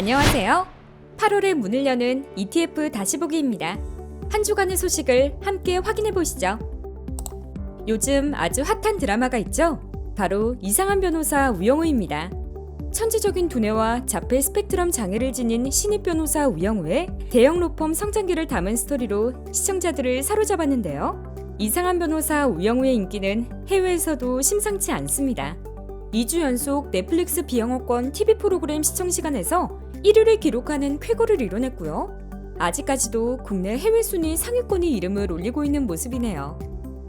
안녕하세요. 8월에 문을 여는 ETF 다시 보기입니다. 한 주간의 소식을 함께 확인해 보시죠. 요즘 아주 핫한 드라마가 있죠? 바로 이상한 변호사 우영우입니다. 천재적인 두뇌와 자폐 스펙트럼 장애를 지닌 신입 변호사 우영우의 대형 로펌 성장기를 담은 스토리로 시청자들을 사로잡았는데요. 이상한 변호사 우영우의 인기는 해외에서도 심상치 않습니다. 2주 연속 넷플릭스 비영어권 TV 프로그램 시청 시간에서 1위를 기록하는 쾌거를 이뤄냈고요. 아직까지도 국내 해외 순위 상위권이 이름을 올리고 있는 모습이네요.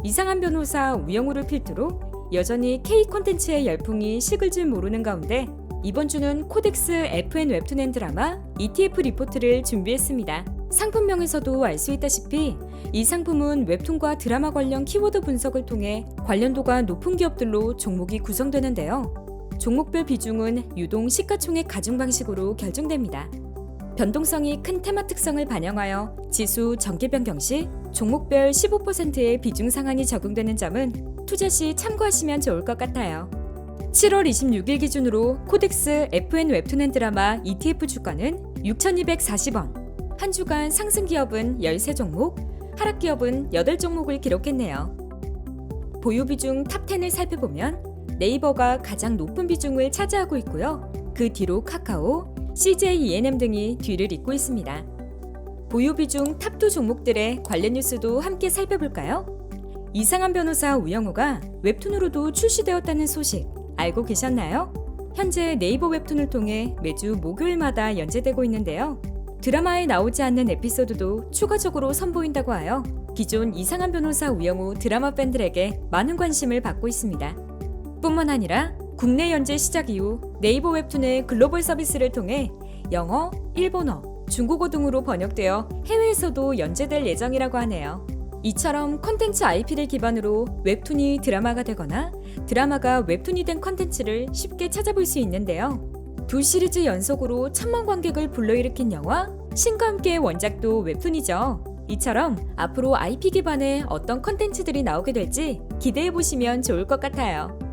이상한 변호사 우영우를 필두로 여전히 K 콘텐츠의 열풍이 식을 줄 모르는 가운데 이번 주는 코덱스 FN 웹툰 앤 드라마 ETF 리포트를 준비했습니다. 상품명에서도 알 수 있다시피 이 상품은 웹툰과 드라마 관련 키워드 분석을 통해 관련도가 높은 기업들로 종목이 구성되는데요. 종목별 비중은 유동 시가총액 가중 방식으로 결정됩니다. 변동성이 큰 테마 특성을 반영하여 지수 정기 변경 시 종목별 15%의 비중 상한이 적용되는 점은 투자 시 참고하시면 좋을 것 같아요. 7월 26일 기준으로 코덱스 FN 웹툰 앤 드라마 ETF 주가는 6,240원. 한 주간 상승 기업은 13종목, 하락 기업은 8종목을 기록했네요. 보유 비중 탑10을 살펴보면 네이버가 가장 높은 비중을 차지하고 있고요. 그 뒤로 카카오, CJ ENM 등이 뒤를 잇고 있습니다. 보유 비중 탑2 종목들의 관련 뉴스도 함께 살펴볼까요? 이상한 변호사 우영우가 웹툰으로도 출시되었다는 소식 알고 계셨나요? 현재 네이버 웹툰을 통해 매주 목요일마다 연재되고 있는데요. 드라마에 나오지 않는 에피소드도 추가적으로 선보인다고 하여 기존 이상한 변호사 우영우 드라마 팬들에게 많은 관심을 받고 있습니다. 뿐만 아니라 국내 연재 시작 이후 네이버 웹툰의 글로벌 서비스를 통해 영어, 일본어, 중국어 등으로 번역되어 해외에서도 연재될 예정이라고 하네요. 이처럼 컨텐츠 IP를 기반으로 웹툰이 드라마가 되거나 드라마가 웹툰이 된 컨텐츠를 쉽게 찾아볼 수 있는데요. 두 시리즈 연속으로 천만 관객을 불러일으킨 영화 신과 함께의 원작도 웹툰이죠. 이처럼 앞으로 IP 기반의 어떤 컨텐츠들이 나오게 될지 기대해 보시면 좋을 것 같아요.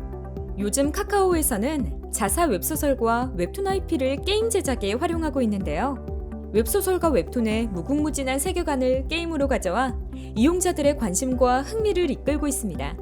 요즘 카카오에서는 자사 웹소설과 웹툰 IP를 게임 제작에 활용하고 있는데요. 웹소설과 웹툰의 무궁무진한 세계관을 게임으로 가져와 이용자들의 관심과 흥미를 이끌고 있습니다.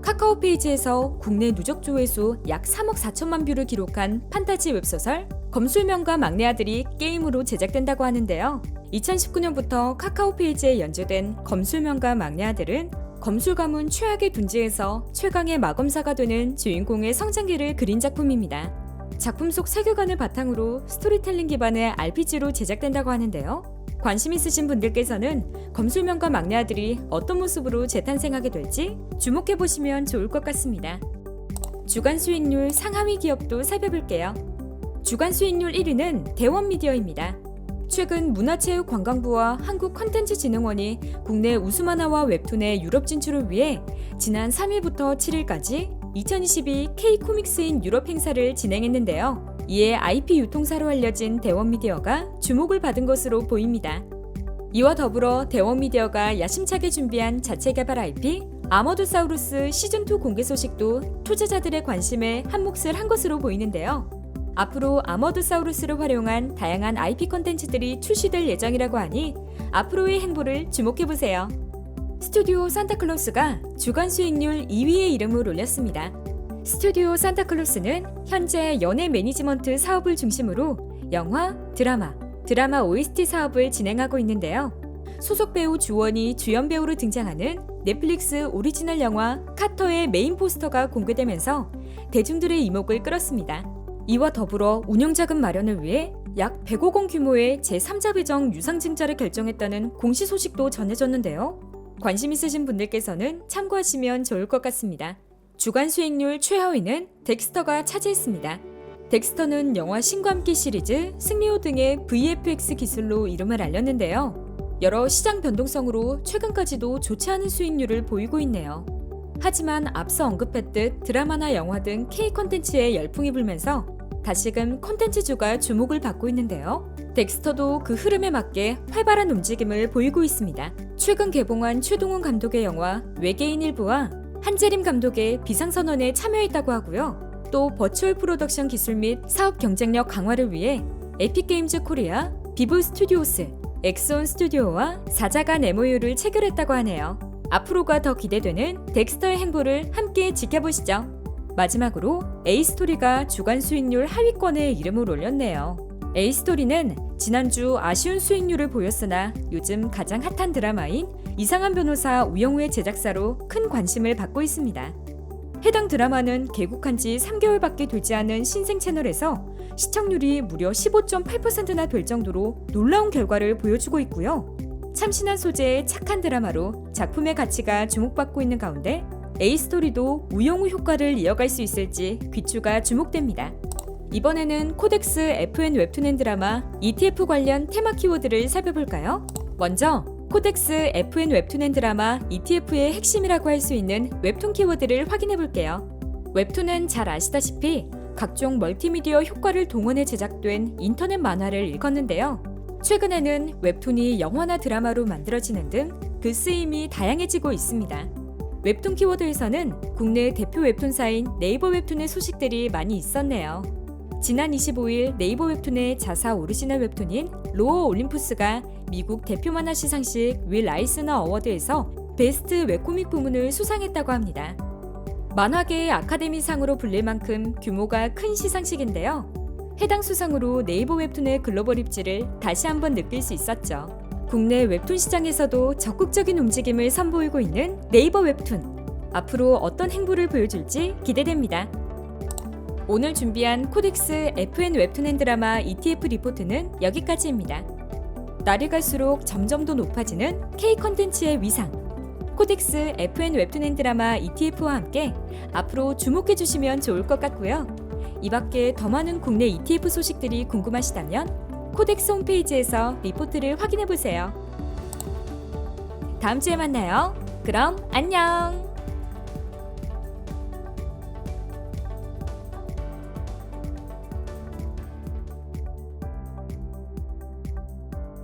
카카오 페이지에서 국내 누적 조회수 약 3억 4천만 뷰를 기록한 판타지 웹소설 검술명과 막내 아들이 게임으로 제작된다고 하는데요. 2019년부터 카카오 페이지에 연재된 검술명과 막내 아들은 검술 가문 최악의 둔지에서 최강의 마검사가 되는 주인공의 성장기를 그린 작품입니다. 작품 속 세계관을 바탕으로 스토리텔링 기반의 RPG로 제작된다고 하는데요. 관심 있으신 분들께서는 검술명과 막내 아들이 어떤 모습으로 재탄생하게 될지 주목해 보시면 좋을 것 같습니다. 주간 수익률 상하위 기업도 살펴볼게요. 주간 수익률 1위는 대원미디어입니다. 최근 문화체육관광부와 한국컨텐츠진흥원이 국내 우수만화와 웹툰의 유럽 진출을 위해 지난 3일부터 7일까지 2022 K-코믹스인 유럽 행사를 진행했는데요. 이에 IP 유통사로 알려진 대원미디어가 주목을 받은 것으로 보입니다. 이와 더불어 대원미디어가 야심차게 준비한 자체 개발 IP 아머드사우루스 시즌2 공개 소식도 투자자들의 관심에 한 몫을 한 것으로 보이는데요. 앞으로 아머드사우루스를 활용한 다양한 IP 콘텐츠들이 출시될 예정이라고 하니 앞으로의 행보를 주목해보세요. 스튜디오 산타클로스가 주간 수익률 2위의 이름을 올렸습니다. 스튜디오 산타클로스는 현재 연예 매니지먼트 사업을 중심으로 영화, 드라마, 드라마 OST 사업을 진행하고 있는데요. 소속 배우 주원이 주연 배우로 등장하는 넷플릭스 오리지널 영화 카터의 메인 포스터가 공개되면서 대중들의 이목을 끌었습니다. 이와 더불어 운영자금 마련을 위해 약 100억 원 규모의 제3자 배정 유상증자를 결정했다는 공시 소식도 전해졌는데요. 관심 있으신 분들께서는 참고하시면 좋을 것 같습니다. 주간 수익률 최하위는 덱스터가 차지했습니다. 덱스터는 영화 신과 함께 시리즈, 승리호 등의 VFX 기술로 이름을 알렸는데요. 여러 시장 변동성으로 최근까지도 좋지 않은 수익률을 보이고 있네요. 하지만 앞서 언급했듯 드라마나 영화 등 K 콘텐츠에 열풍이 불면서 다시금 콘텐츠주가 주목을 받고 있는데요. 덱스터도 그 흐름에 맞게 활발한 움직임을 보이고 있습니다. 최근 개봉한 최동훈 감독의 영화 외계인 일부와 한재림 감독의 비상선언에 참여했다고 하고요. 또 버추얼 프로덕션 기술 및 사업 경쟁력 강화를 위해 에픽게임즈 코리아, 비브 스튜디오스, 엑손 스튜디오와 사자간 MOU를 체결했다고 하네요. 앞으로가 더 기대되는 덱스터의 행보를 함께 지켜보시죠. 마지막으로 A스토리가 주간 수익률 하위권에 이름을 올렸네요. A스토리는 지난주 아쉬운 수익률을 보였으나 요즘 가장 핫한 드라마인 이상한 변호사 우영우의 제작사로 큰 관심을 받고 있습니다. 해당 드라마는 개국한 지 3개월밖에 되지 않은 신생 채널에서 시청률이 무려 15.8%나 될 정도로 놀라운 결과를 보여주고 있고요. 참신한 소재의 착한 드라마로 작품의 가치가 주목받고 있는 가운데 A스토리도 우영우 효과를 이어갈 수 있을지 귀추가 주목됩니다. 이번에는 코덱스 FN 웹툰 드라마 ETF 관련 테마 키워드를 살펴볼까요? 먼저 코덱스 FN 웹툰 드라마 ETF의 핵심이라고 할 수 있는 웹툰 키워드를 확인해 볼게요. 웹툰은 잘 아시다시피 각종 멀티미디어 효과를 동원해 제작된 인터넷 만화를 일컫는데요. 최근에는 웹툰이 영화나 드라마로 만들어지는 등 그 쓰임이 다양해지고 있습니다. 웹툰 키워드에서는 국내 대표 웹툰사인 네이버 웹툰의 소식들이 많이 있었네요. 지난 25일 네이버 웹툰의 자사 오리지널 웹툰인 로어 올림푸스가 미국 대표 만화 시상식 윌 라이스너 어워드에서 베스트 웹코믹 부문을 수상했다고 합니다. 만화계의 아카데미상으로 불릴 만큼 규모가 큰 시상식인데요. 해당 수상으로 네이버 웹툰의 글로벌 입지를 다시 한번 느낄 수 있었죠. 국내 웹툰 시장에서도 적극적인 움직임을 선보이고 있는 네이버 웹툰. 앞으로 어떤 행보를 보여줄지 기대됩니다. 오늘 준비한 코덱스 FN 웹툰 드라마 ETF 리포트는 여기까지입니다. 날이 갈수록 점점 더 높아지는 K 컨텐츠의 위상. 코덱스 FN 웹툰 드라마 ETF와 함께 앞으로 주목해 주시면 좋을 것 같고요. 이 밖에 더 많은 국내 ETF 소식들이 궁금하시다면 코덱스 홈페이지에서 리포트를 확인해 보세요. 다음 주에 만나요. 그럼 안녕!